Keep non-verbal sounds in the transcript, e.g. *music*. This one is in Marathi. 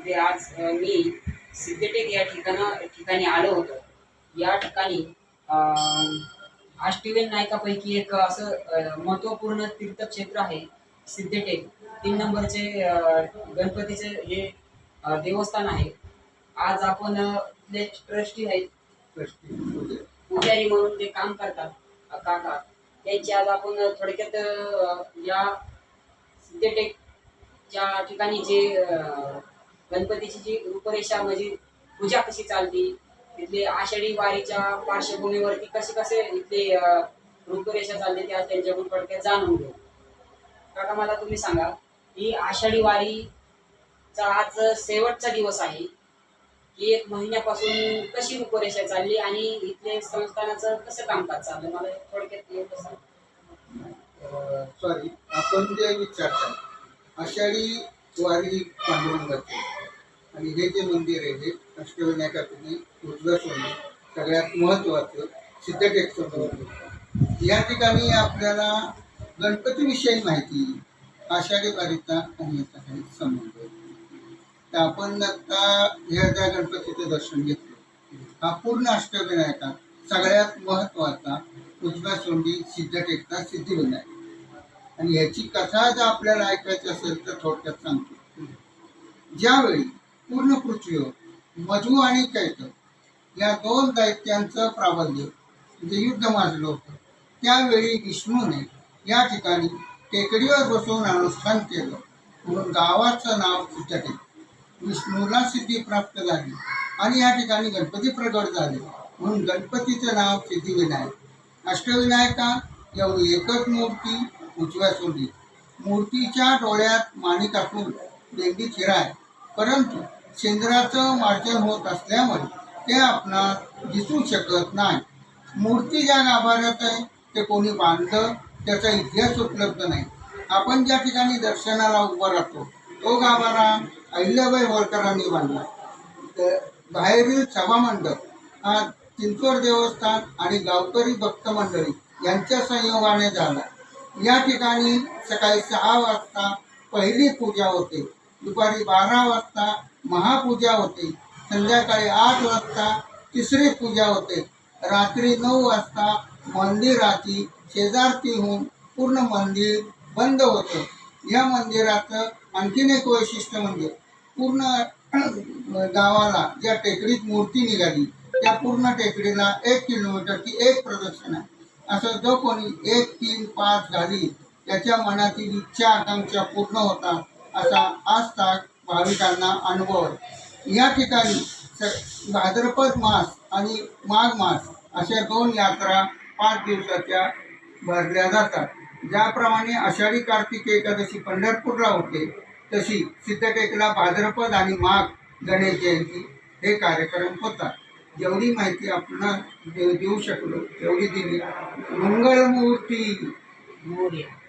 तिथे आज मी सिद्धटेक या ठिकाणा ठिकाणी आलो होतो. या ठिकाणी अ, अष्टविन नायकापैकी एक असं अ, महत्त्वपूर्ण तीर्थक्षेत्र आहे सिद्धटेक. तीन नंबरचे गणपतीचे हे देवस्थान आहे. आज आपण इथले ट्रस्टी आहेत. पुजारी म्हणून ते काम करतात काका. त्यांची आज आपण थोडक्यात या सिद्धटेकच्या ठिकाणी जे गणपतीची जी रूपरेषा म्हणजे पूजा कशी चालती तिथले आषाढी वारीच्या पार्श्वभूमीवरती कसे कसे इथले रूपरेषा चालते त्या त्यांच्याकडून थोडक्यात जाणून घेऊ. काका मला तुम्ही सांगा ही आषाढी वारीचा आज शेवटचा दिवस आहे. की एक महिन्यापासून कशी रूपरेषा चालली आणि इथले संस्थानाचं कसं कामकाज चाललं? मला थोडक्यात एवढं सांग. सॉरी आपण जे विचारता आषाढी वारी पांडुरंगाची आणि हे जे मंदिर आहे हे अष्टविनायकापैकी उजव्या सोने सगळ्यात महत्त्वाचं सिद्धटेकचं मंदिर या ठिकाणी आपल्याला गणपतीविषयी माहिती आषाढी वारीचा आणि याचा काही संबंध. तर आपण आता ह्या ज्या गणपतीचं दर्शन घेतलं हा पूर्ण अष्टविनायका सगळ्यात महत्त्वाचा उजव्या सोंडी सिद्धटेकचा सिद्धिविनायक. आणि ह्याची कथा जर आपल्याला ऐकायची असेल तर थोडक्यात सांगतो. ज्यावेळी पूर्ण पृथ्वीवर मधु आणि कैत या दोन दैत्यांचं प्राबल्य म्हणजे युद्ध माजलं होतं. त्यावेळी विष्णूने या ठिकाणी टेकडीवर बसवून अनुष्ठान केलं. म्हणून गावाचं नाव सिद्धटेक विष्णूला सिद्धी प्राप्त झाली आणि या ठिकाणी गणपती प्रगट झाले. म्हणून गणपतीचं नाव सिद्धिविनायक. अष्टविनायका एवढी एकच मूर्ती उजव्या सोडली मूर्तीच्या डोळ्यात माणिक असून देंडी चिराय परंतु चंद्राचं मार्जन होत असल्यामुळे ते आपणास दिसू शकत नाही. मूर्ती ज्या गाभाऱ्यात आहे. ते कोणी बांधलं त्याचा इतिहास उपलब्ध नाही. आपण ज्या ठिकाणी दर्शनाला उभा राहतो तो गाभारा अहिल्याबाई होळकरांनी बांधला. तर बाहेरील सभामंडप हा चिंचवड देवस्थान आणि गावकरी भक्त मंडळी यांच्या संयोगाने झाला. या ठिकाणी सकाळी सहा वाजता पहिली पूजा होते. दुपारी बारा वाजता महापूजा होते. संध्याकाळी आठ वाजता तिसरी पूजा होते. रात्री नऊ वाजता मंदिराची शेजारती होऊन पूर्ण मंदिर बंद होतं. या मंदिराचं आणखीन एक वैशिष्ट्य म्हणजे पूर्ण *clears throat* गावाला ज्या टेकडीत मूर्ती निघाली त्या पूर्ण टेकडीला एक किलोमीटरची एक प्रदक्षिणा. आहे. असं जो कोणी एक तीन पाच घाली त्याच्या मनातील इच्छा आकांक्षा पूर्ण होतात असा आज आजताक भाविकांना अनुभव या ठिकाणी स भाद्रपद मास आणि माघ मास अशा दोन यात्रा पाच दिवसाच्या भरल्या जातात. ज्याप्रमाणे आषाढी कार्तिकी एकादशी पंढरपूरला होते तशी सिद्धटेकला भाद्रपद आणि माघ गणेश जयंती हे कार्यक्रम होतात. जेवढी माहिती आपण देऊ शकलो तेवढी दिली. मंगळमूर्ती. मोर्या.